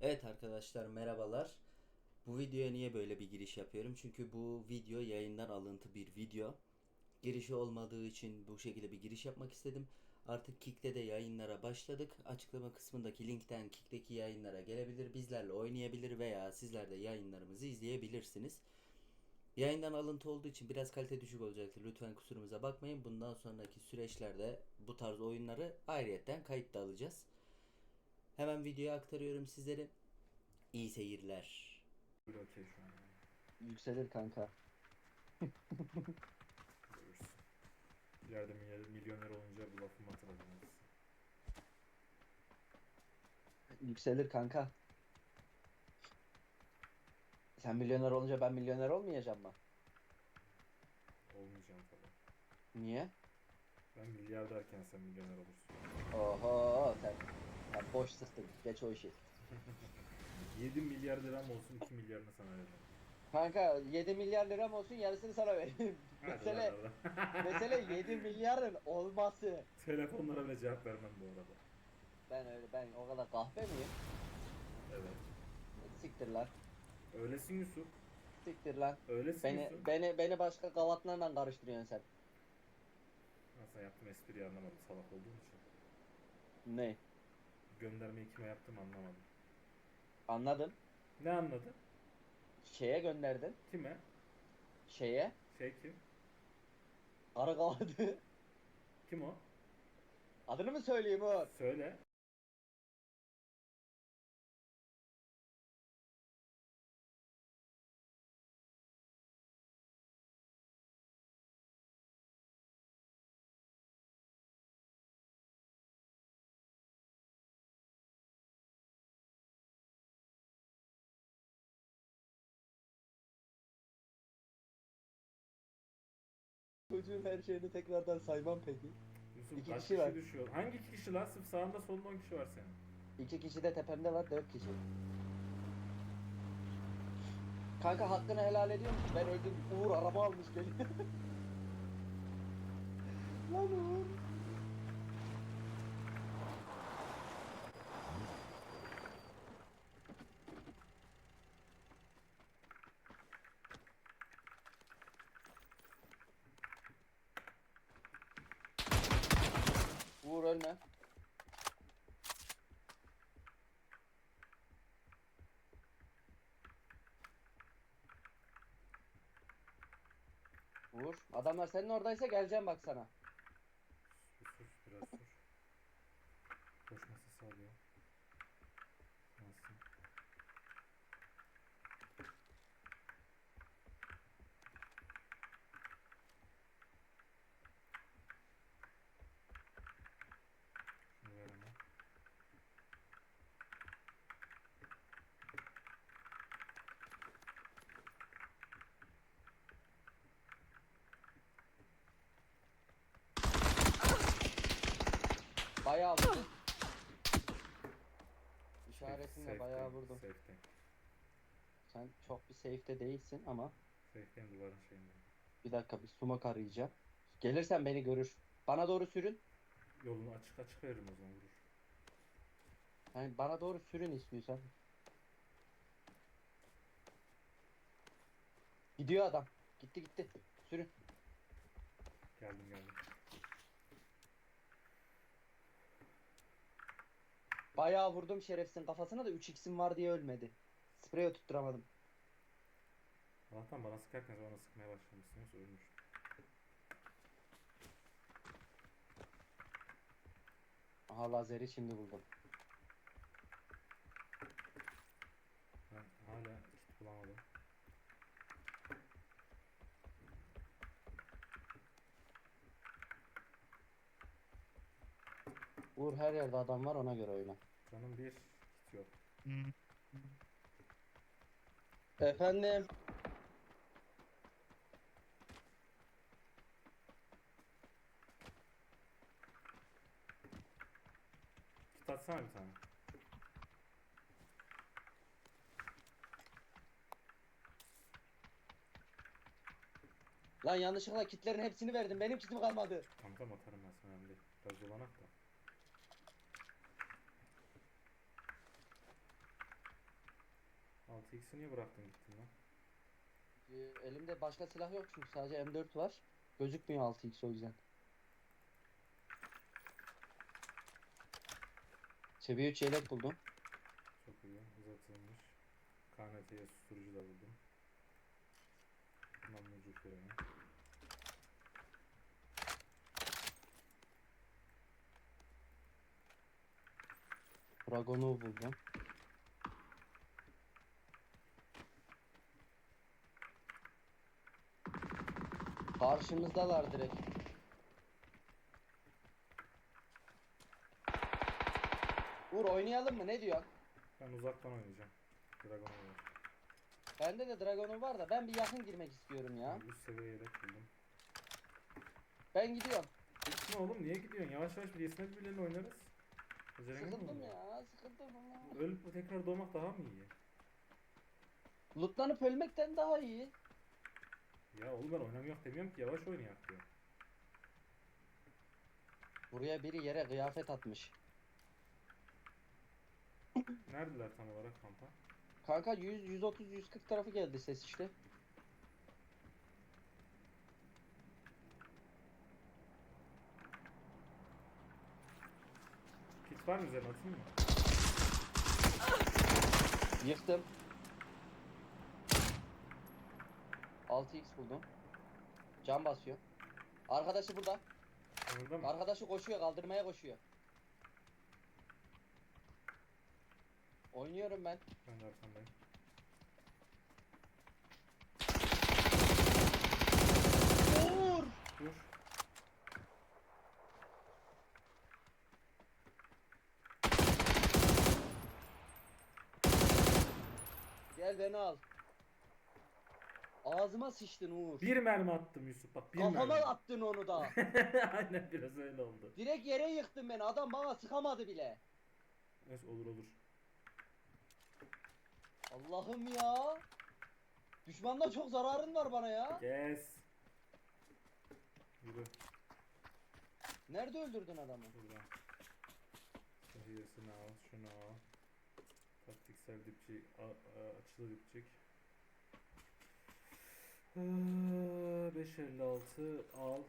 Evet arkadaşlar merhabalar. Bu videoya niye böyle bir giriş yapıyorum? Çünkü bu video yayından alıntı bir video. Girişi olmadığı için bu şekilde bir giriş yapmak istedim. Artık Kick'te de yayınlara başladık. Açıklama kısmındaki linkten Kick'teki yayınlara gelebilir, bizlerle oynayabilir veya sizler de yayınlarımızı izleyebilirsiniz. Yayından alıntı olduğu için biraz kalite düşük olacaktır. Lütfen kusurumuza bakmayın. Bundan sonraki süreçlerde bu tarz oyunları ayrıyetten kayıtta alacağız. Hemen videoya aktarıyorum sizlere. İyi seyirler. Yükselir kanka. Görürsün. İleride milyon- milyoner olunca bu lafımı hatırlamalısın. Yükselir kanka. Sen milyoner olunca ben milyoner olmayacağım mı? Olmayacağım falan. Niye? Ben milyar derken sen milyoner olursun. Oho sen, sen boş sıktın. Geç o işi. 7 milyar liram olsun 2 milyarını sana veririm. Kanka 7 milyar liram olsun yarısını sana vereyim. Hadi mesele, lan oradan. mesele 7 milyarın olması. Telefonlara bile cevap vermem bu arada. Ben öyle ben o kadar kahpe miyim? Evet. Siktir lan. Öylesin Yusuf. Siktir lan. Öylesin Beni Yusuf. beni beni başka gavatlarla karıştırıyorsun sen. Sana yaptığım espriyi anlamadım salak olduğum için. Ne? Göndermeyi kime yaptım anlamadım. Anladım. Ne anladın? Şeye gönderdin. Kime? Şeye. Şey kim? Arı gavadı. Kim o? Adını mı söyleyeyim o? Söyle. Çocuğun her şeyini tekrardan saymam peki. Yusuf İki kaç kişi kişi, var. düşüyor? Hangi iki kişi lan? Sırf sağında solunda 10 kişi var senin. İki kişi de tepemde var, dört kişi. Kanka hakkını helal ediyor musun? Ben öldüm. Uğur araba almış geliyor. Lan Uğur. Uğur ölme. Uğur. Adamlar senin oradaysa geleceğim bak sana. Sus sus biraz sus. Koşması sağlıyor. Nasıl? Şunu ver hemen. Bayağı vurdum. Safe'deyim, bayağı vurdum. Safe'deyim. Sen çok bir safe'de değilsin ama Safe'deyim duvarın şeyinde. bir dakika bir sumak arayacağım. Gelirsen beni görür. Bana doğru sürün. Yolunu açık açık veririm o zaman vurur. Yani bana doğru sürün istiyorsan. Gidiyor adam. Gitti gitti. Sürün. Geldim geldim. Bayağı vurdum şerefsizin kafasına da 3x'im var diye ölmedi. Sprey tutturamadım. Allah'tan bana sıkarken bana sıkmaya başlamışsınız ölmüş. Aha lazeri şimdi buldum. Ben hala kit bulamadım. Uğur her yerde adam var ona göre oyna. Canım bir kit yok. Efendim. Kit atsana bir tane. Lan yanlışlıkla kitlerin hepsini verdim. Benim kitim kalmadı. Tamam tamam atarım ben sana önemli değil. Biraz dolanak da. 6x'i niye bıraktın gittin lan? Ee, Elimde başka silah yok çünkü sadece M4 var. Gözükmüyor 6x o yüzden. Seviye 3 yelek buldum. Çok iyi. Uzatılmış. KNT'ye susturucu da buldum. Namlucu freni. Dragon'u buldum. Karşımızdalar direkt. Uğur oynayalım mı? Ne diyor? Ben uzaktan oynayacağım. Dragon var. Bende de Dragon'um var da ben bir yakın girmek istiyorum ya. Üst seviye yelek buldum. Ben gidiyorum. Gitme oğlum niye gidiyorsun? Yavaş yavaş birisine birbirlerine oynarız. Aceleniz mi Sıkıldım ya, sıkıldım ya. Ölüp tekrar doğmak daha mı iyi? Lootlanıp ölmekten daha iyi. Ya oğlum ben oynamıyor demiyorum ki yavaş oynayak diyor. Buraya biri yere kıyafet atmış. Neredeler tam olarak kampa? Kanka 100, 130, 140 tarafı geldi ses işte. Kit var mı üzerine atayım mı? Yıktım. 6x buldum. Can basıyor. Arkadaşı burada. Mı? Arkadaşı koşuyor, kaldırmaya koşuyor. Oynuyorum ben. Ben de arkandayım. Vur! Dur. Gel beni al. Ağzıma sıçtın Uğur. Bir mermi attım Yusuf bak bir Kafama mermi. attın onu da. Aynen biraz öyle oldu. Direkt yere yıktın beni. Adam bana sıkamadı bile. Neyse olur olur. Allah'ım ya. Düşmandan çok zararın var bana ya. Yes. Yürü Nerede öldürdün adamı? buradan. Şehiyesini al şunu al. Taktiksel dipçik, açılı dipçik. Ee, 556 al.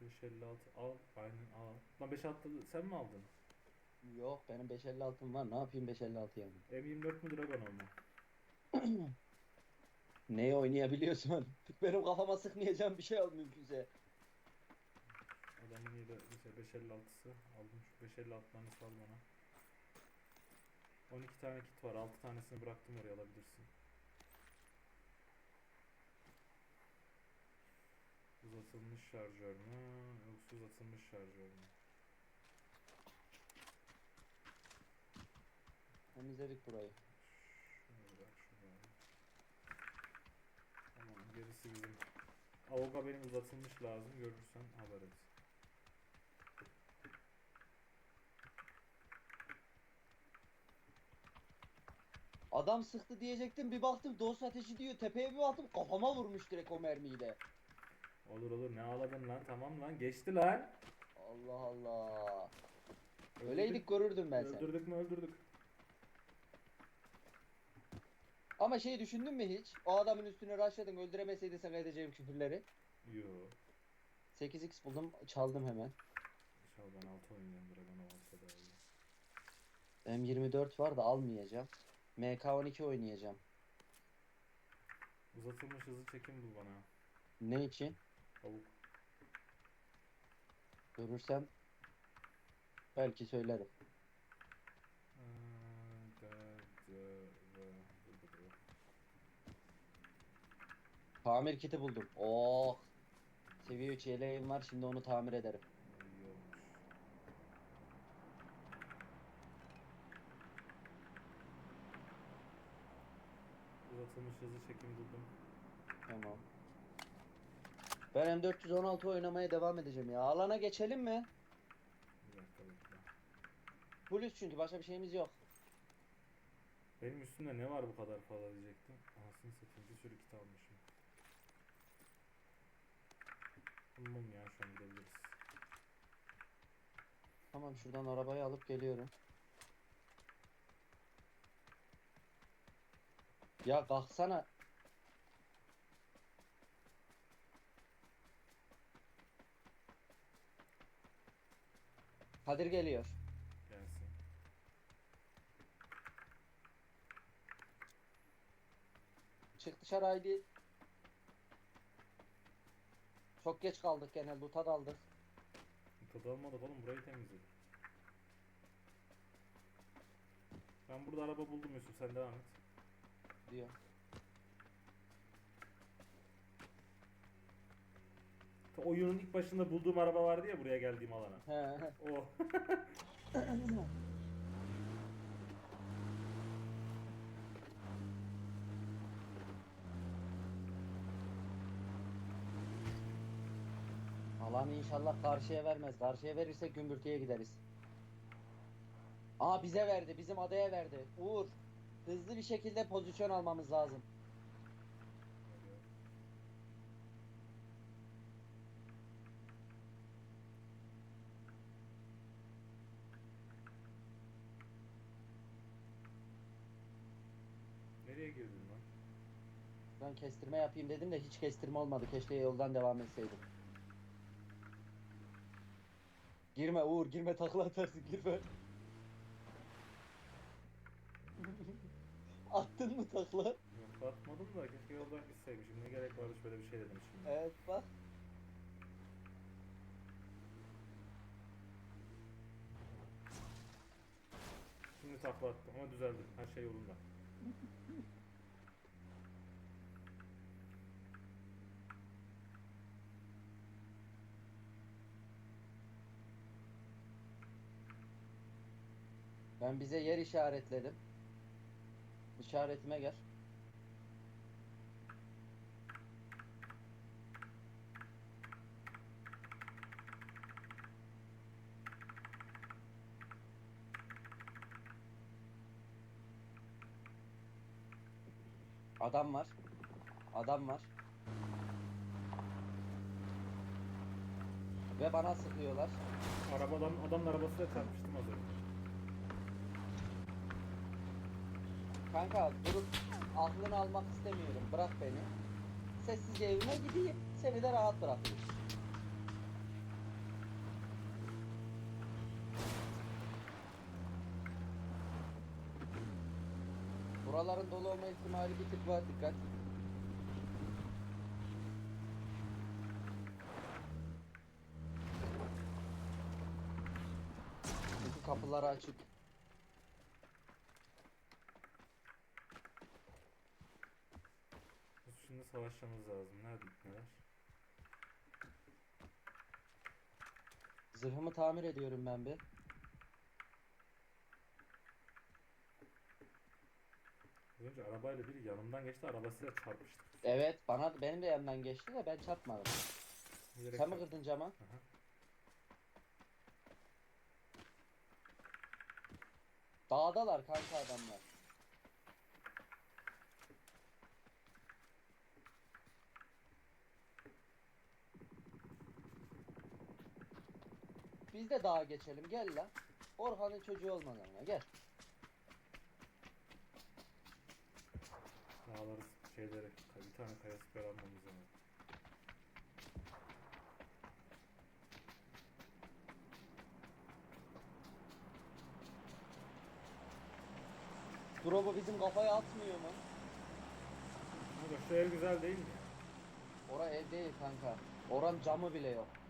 556 al. Aynen al. Lan 556 sen mi aldın? Yok benim 556'm var. Ne yapayım 556 yani? M24 mü Dragon mu? Neyi oynayabiliyorsun? Benim kafama sıkmayacağım bir şey al mümkünse. Adamın iyi de mesela 556'sı aldım şu 556'larını sal bana. 12 tane kit var 6 tanesini bıraktım oraya alabilirsin. Uzatılmış şarjör mü yoksa uzatılmış şarjör mü? Temizledik burayı. Şunu bırak şunu. Tamam gerisi bizim. Avoka benim uzatılmış lazım görürsen haber et. Adam sıktı diyecektim bir baktım dost ateşi diyor tepeye bir baktım kafama vurmuş direkt o mermiyi de. Olur olur ne ağladın lan tamam lan geçti lan. Allah Allah. Öldürdük- Öyleydik görürdüm ben seni. Öldürdük mü öldürdük. Ama şey düşündün mü hiç? O adamın üstüne rushladın öldüremeseydin sana edeceğim küfürleri. Yo. 8x buldum çaldım hemen. İnşallah ben 6 oynayacağım Dragon'a varsa daha iyi. M24 var da almayacağım. MK12 oynayacağım. Uzatılmış hızlı çekim bul bana. Ne için? Tavuk. Görürsem belki söylerim. Tamir kiti buldum. Oh. Seviye 3 yeleğim var şimdi onu tamir ederim. Uzatılmış hızlı çekim buldum. Tamam. Ben M416 oynamaya devam edeceğim ya. Alana geçelim mi? Bir dakika bekle. Polis çünkü başka bir şeyimiz yok. Benim üstümde ne var bu kadar fazla diyecektim. Anasını satayım bir sürü kit almışım. Mum ya şu an gidebiliriz. Tamam şuradan arabayı alıp geliyorum. Ya kalksana. Kadir geliyor. Gelsin. Çık dışarı haydi. Çok geç kaldık gene loot'a daldık. Tadı almadık oğlum burayı temizledik. Ben burada araba buldum Yusuf sen devam et. diyor. Oyunun ilk başında bulduğum araba vardı ya buraya geldiğim alana. He. O. Alanı inşallah karşıya vermez. Karşıya verirse gümbürtüye gideriz. Aa bize verdi. Bizim adaya verdi. Uğur. Hızlı bir şekilde pozisyon almamız lazım. Nereye girdin lan? Ben kestirme yapayım dedim de hiç kestirme olmadı. Keşke yoldan devam etseydim. Girme Uğur girme takla atarsın girme. Attın mı takla? Yok atmadım da keşke yoldan gitseymişim. Ne gerek vardı şöyle bir şey dedim şimdi. Evet bak. Şimdi takla attım ama düzeldim. Her şey yolunda. Ben bize yer işaretledim. İşaretime gel. Adam var. Adam var. Ve bana sıkıyorlar. Arabadan adamın arabasıyla çarpıştım az önce. Kanka durup aklını almak istemiyorum. Bırak beni. Sessizce evime gideyim. Seni de rahat bırakayım. Buraların dolu olma ihtimali bir tık var. Dikkat. Çünkü kapıları açık. Biz Şimdi savaşmamız lazım. Nerede neler? Zırhımı tamir ediyorum ben bir. Az önce arabayla biri yanımdan geçti arabasıyla çarpıştık. Evet bana benim de yanından geçti de ben çarpmadım. Bilerek Sen mi kırdın cama? Aha. Dağdalar kanka adamlar. Biz de dağa geçelim gel la. Orhan'ın çocuğu olmadan ya gel. Dağları şeyleri bir tane kaya siper almamız lazım. Drop'u bizim kafaya atmıyor mu? Burada şu ev güzel değil mi? Ora ev değil kanka. Oran camı bile yok.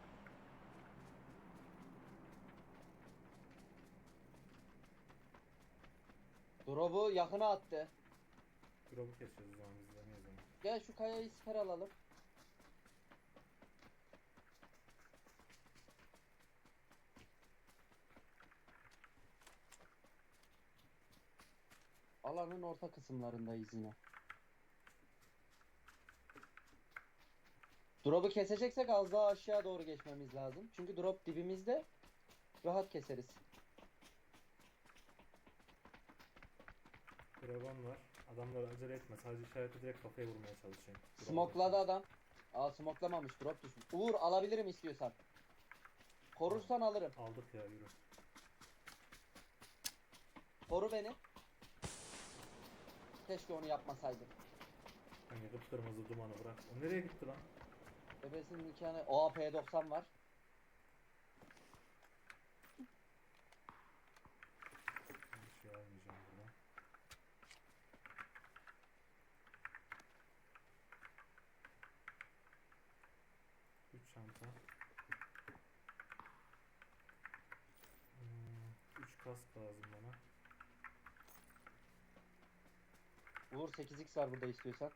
Drop'u yakına attı. Drop'u keseceğiz o zaman biz de neyiz ama. Gel şu kayayı siper alalım. Alanın orta kısımlarındayız yine. Drop'u keseceksek az daha aşağı doğru geçmemiz lazım. Çünkü drop dibimizde rahat keseriz. Dragon var. Adamlar acele etme. Sadece işareti direkt kafaya vurmaya çalışayım. Drone Smokladı adam. Aa smoklamamış drop düşmüş. Uğur alabilirim istiyorsan. Korursan alırım. Aldık ya yürü. Koru beni. keşke onu yapmasaydım. Hani kıpkırmızı dumanı bırak. O nereye gitti lan? Bebesinin nikahına OAP 90 var. Bir şey almayacağım buradan. Üç çanta. Hmm, üç kask lazım bana. Uğur 8x var burada istiyorsan.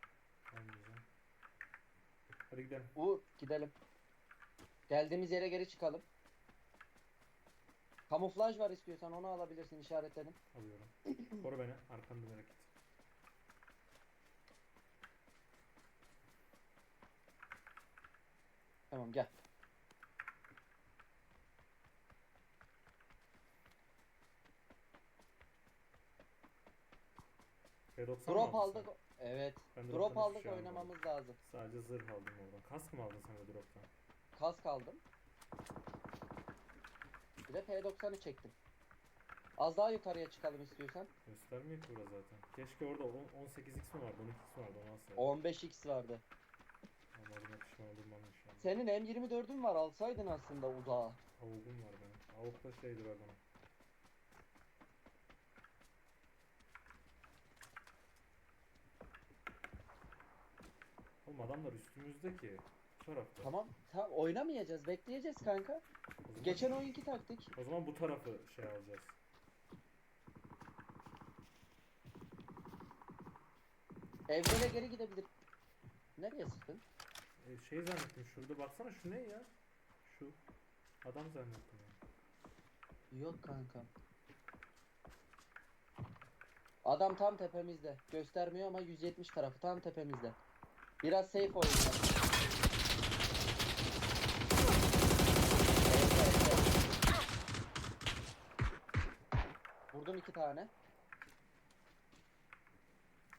Hadi gidelim. Uğur gidelim. Geldiğimiz yere geri çıkalım. Kamuflaj var istiyorsan onu alabilirsin işaretledim. Alıyorum. Koru beni. Arkamda merak et. Tamam gel. P90 mı Drop aldın aldık. sen? Evet. Ben Drop drop'tan hiçbir aldık şey almadım. oynamamız lazım. Sadece zırh aldım oradan. Kask mı aldın sen de drop'tan? Kask aldım. Bir de P90'ı çektim. Az daha yukarıya çıkalım istiyorsan. Göstermiyor ki burada zaten. Keşke orada on- 18x mi vardı, 12x mi vardı onu alsaydım. 15x vardı. Onların pişman oldum bana şu an. Senin M24'ün var alsaydın aslında uzağa. Avukum var benim. Avukta şeydir adam. Oğlum adamlar üstümüzde ki. Bu tarafta. Tamam. Tamam oynamayacağız. Bekleyeceğiz kanka. O zaman, Geçen oyunki taktik. o zaman bu tarafı şey alacağız. Evlere geri gidebilir. Nereye sıktın? E, şey zannettim şurada baksana şu ne ya? Şu. Adam zannettim ya. Yok kanka. Adam tam tepemizde. Göstermiyor ama 170 tarafı tam tepemizde. Biraz safe evde. Vurdum iki tane.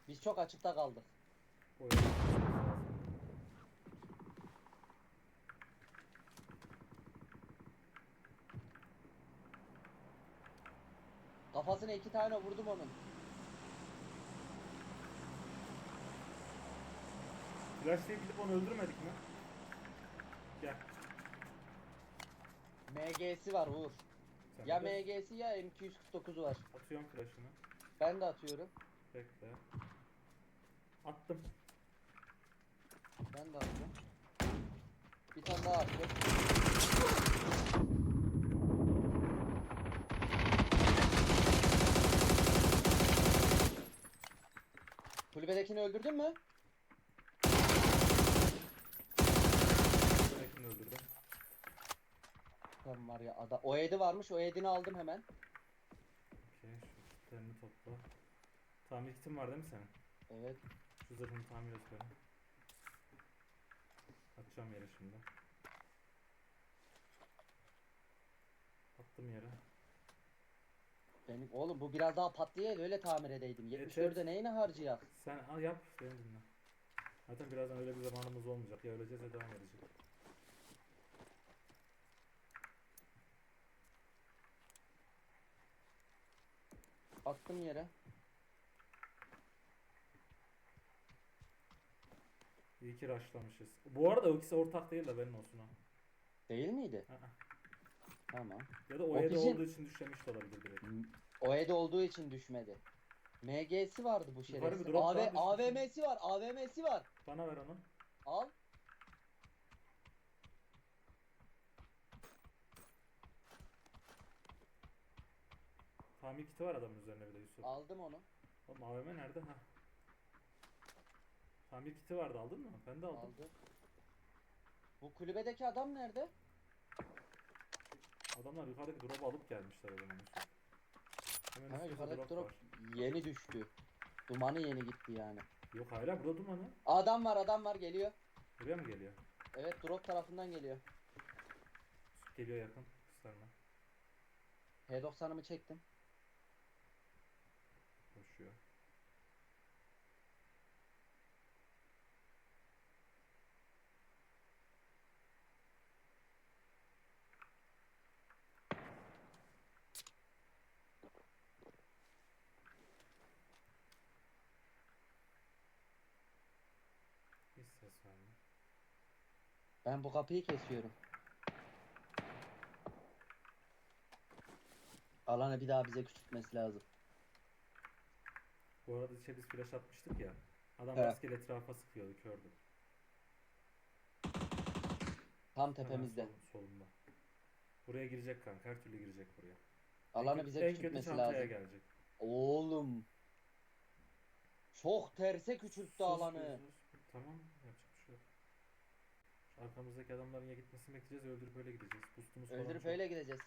Biz çok açıkta kaldık. Kafasına iki tane vurdum onun. Flashlayıp gidip onu öldürmedik mi? Gel. MG'si var Uğur. Sen Ya de MG'si ya M249 var. Atıyorum flash'ını. Ben de atıyorum. Bekle. Attım. Ben de atıyorum. Bir tane daha atıyorum. Kulübedekini öldürdün mü? Ötekini öldürdüm. Tamam var ya ada. O edi varmış. O edini aldım hemen. Okey şu kitlerini topla. Tamir kitin var değil mi senin? Evet. Şu zırhını tamir et beni. Atacağım yere şimdi. Attım yere. Benim oğlum bu biraz daha patlayaydı öyle tamir edeydim. Evet, 74'e evet. neyine harcayak? Sen al yap beni dinle. Zaten birazdan öyle bir zamanımız olmayacak. Ya öleceğiz ya devam edecek. Attım yere. İyi ki rushlamışız. Bu arada o ikisi ortak değil de benim olsun ha. Değil miydi? Hı hı. Tamam. Ya da o, O evde bizim- olduğu için düşlemiş de olabilir direkt. O ed olduğu için düşmedi. MG'si vardı bu Yukarı şerefsiz. drop AV, düşmüş. AVM'si var. AVM'si var. Bana ver onu. Al. Tamir kiti var adamın üzerine bir de Yusuf. Aldım onu. Oğlum AVM nerede? Ha. Tamir kiti vardı aldın mı? Ben de aldım. Aldım. Bu kulübedeki adam nerede? Adamlar yukarıdaki drop'u alıp gelmişler o zaman Yusuf. Hemen Ha, yukarıdaki drop yeni düştü. Dumanı yeni gitti yani. Yok hala burada dumanı. Adam var adam var geliyor. Buraya mı geliyor? Evet drop tarafından geliyor. Yusuf geliyor yakın. Gösterme. P90'ımı çektim. Koşuyor. Ses verme. Ben bu kapıyı kesiyorum. Alanı bir daha bize küçültmesi lazım. Bu arada içe biz flash atmıştık ya. Adam Evet. rastgele etrafa sıkıyordu kördü. Tam Hemen tepemizde. sol- solunda. Buraya girecek kanka. Her türlü girecek buraya. Alanı en, bize en kötü küçültmesi çantaya lazım. gelecek. Oğlum. Çok terse küçülttü Sus, alanı. sus. Tamam yapacak bir şey yok. Şu arkamızdaki adamların ya gitmesini bekleyeceğiz ya öldürüp öyle gideceğiz. Boostumuz falan Öldürüp çok. öyle gideceğiz.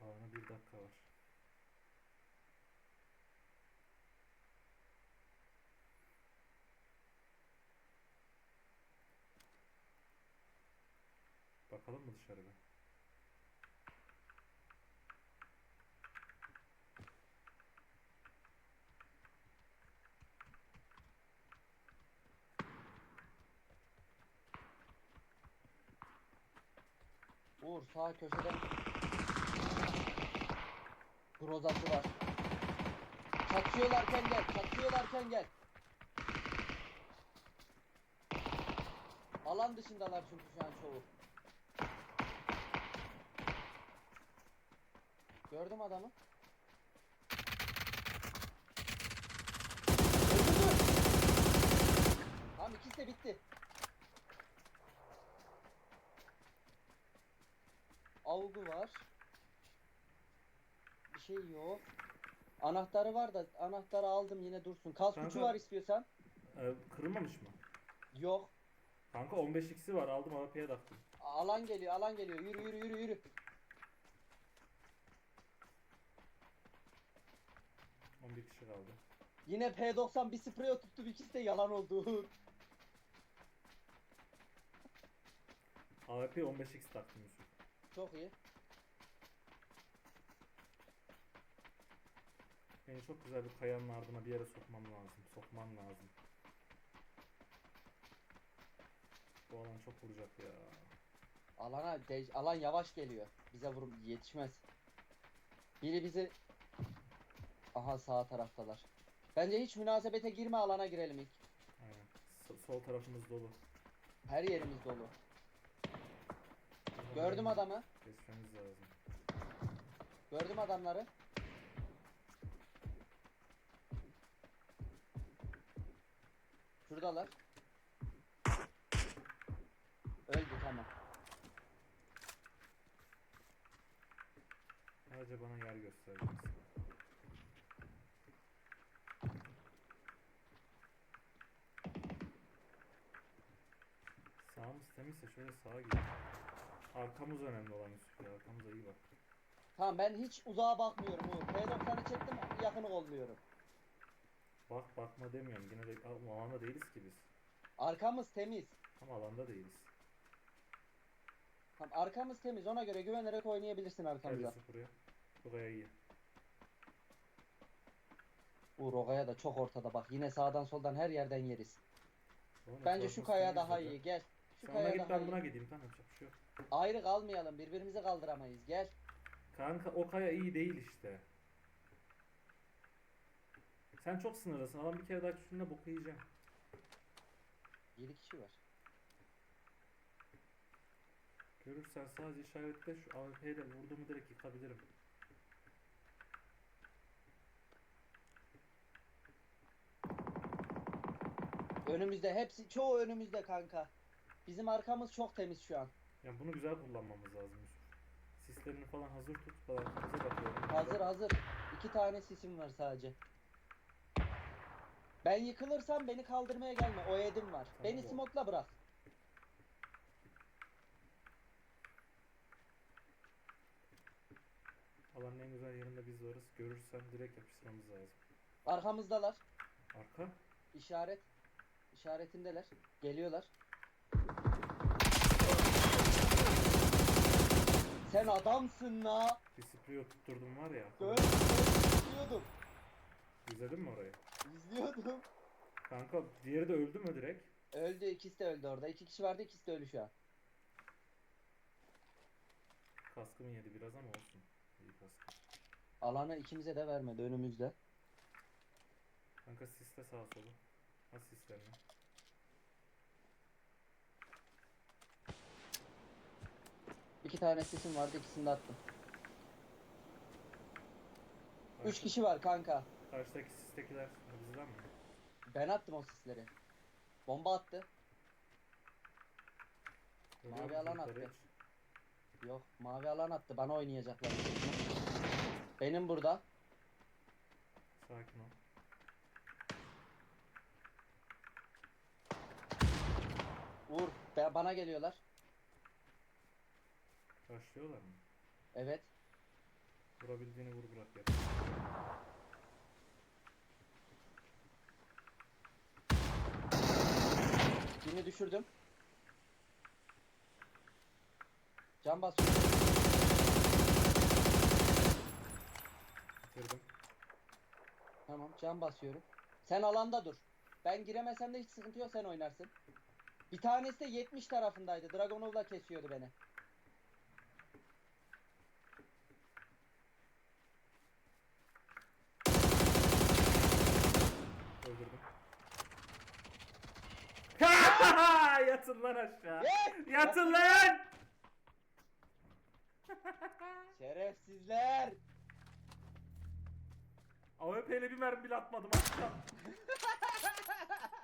Alana bir dakika var. Bakalım mı dışarı bir? Uğur sağ köşeden Grozası var. Çatışıyorlarken gel, çatışıyorlarken gel. Alan dışındalar çünkü şu an çoğu. Gördüm adamı. Tamam ikisi de bitti. Avgu var. Bir şey yok. Anahtarı var da anahtarı aldım yine dursun. Kas Kanka- var istiyorsan. Ee, kırılmamış mı? Yok. Kanka 15x'i var aldım AWP'ye taktım. Alan geliyor, alan geliyor. Yürü yürü yürü yürü. 11 kişi kaldı. Yine P90 bir sprey tuttu ikisi de yalan oldu. AWP 15x taktım Yusuf. Çok iyi. Beni çok güzel bir kayanın ardına bir yere sokmam lazım. Sokman lazım. Bu alan çok vuracak ya. Alana de- alan yavaş geliyor. Bize vurum yetişmez. Biri bizi Aha sağ taraftalar. Bence hiç münasebete girme alana girelim ilk. Aynen. So- sol tarafımız dolu. Her yerimiz dolu. Gördüm adamı. Geçmemiz lazım. Gördüm adamları. Şuradalar. Öldü tamam. Sadece bana yer göstereceksin. Temizse şöyle sağa gidelim. Arkamız önemli olan Yusuf ya. Arkamıza iyi bak. Tamam ben hiç uzağa bakmıyorum Uğur. P90'ı çektim yakını kolluyorum. Bak bakma demiyorum. Yine de Aa, alanda değiliz ki biz. Arkamız temiz. Ama alanda değiliz. Tamam arkamız temiz ona göre güvenerek oynayabilirsin Gel arkamıza. Yusuf buraya. Buraya iyi. Uğur Oga'ya da çok ortada bak. Yine sağdan soldan her yerden yeriz. Oğlum, Bence şu etrafımız kaya temiz daha zaten. iyi gel. Şu Sen ona git ben buna gideyim. Tamam yapacak bir şey yok. Ayrı kalmayalım birbirimizi kaldıramayız gel. Kanka o kaya iyi değil işte. Sen çok sınırlısın. Adam bir kere daha küçülüğünde boku yiyeceğim. 7 kişi var. Görürsen sadece işaretle şu AWP ile vurduğumu direkt yıkabilirim. Önümüzde hepsi çoğu önümüzde kanka. Bizim arkamız çok temiz şu an. Yani bunu güzel kullanmamız lazım Yusuf. Sislerini falan hazır tut. Ben arkamıza bakıyorum. Hazır hazır. İki tane sisim var sadece. Ben yıkılırsam beni kaldırmaya gelme. O edim var. Tamam beni smokla bırak. Alanın en güzel yerinde biz varız. Görürsen direkt yapıştırmamız lazım. Arkamızdalar. Arka. İşaret. İşaretindeler. Geliyorlar. Sen adamsın la. Sprey tutturdum var ya. Gör, izliyordum. İzledin mi orayı? İzliyordum. Kanka diğeri de öldü mü direkt? Öldü ikisi de öldü orada. İki kişi vardı ikisi de ölü şu an. Kaskımı yedi biraz ama olsun. İyi kaskım. Alanı ikimize de vermedi önümüzde. Kanka siste sağa solu. Nasıl sistemle? İki tane sesim vardı ikisini de attım. Üç Karşı- kişi var kanka. Karşıdaki sistekiler bizden mi? Ben attım o sisleri. Bomba attı. Görüyor Mavi musun alan yukarı attı. hiç? Yok mavi alan attı. Bana oynayacaklar. Benim burada. Sakin ol. Uğur be- bana geliyorlar. Başlıyorlar mı? Evet. Vurabildiğini vur bırak ya. Birini düşürdüm. Can basıyorum. Bitirdim. Tamam can basıyorum. Sen alanda dur. Ben giremesem de hiç sıkıntı yok sen oynarsın. Bir tanesi de 70 tarafındaydı. Dragonov'la kesiyordu beni. Öldürdüm. Yatın lan aşağı. Yatın lan! Şerefsizler. AWP ile bir mermi bile atmadım aşağı.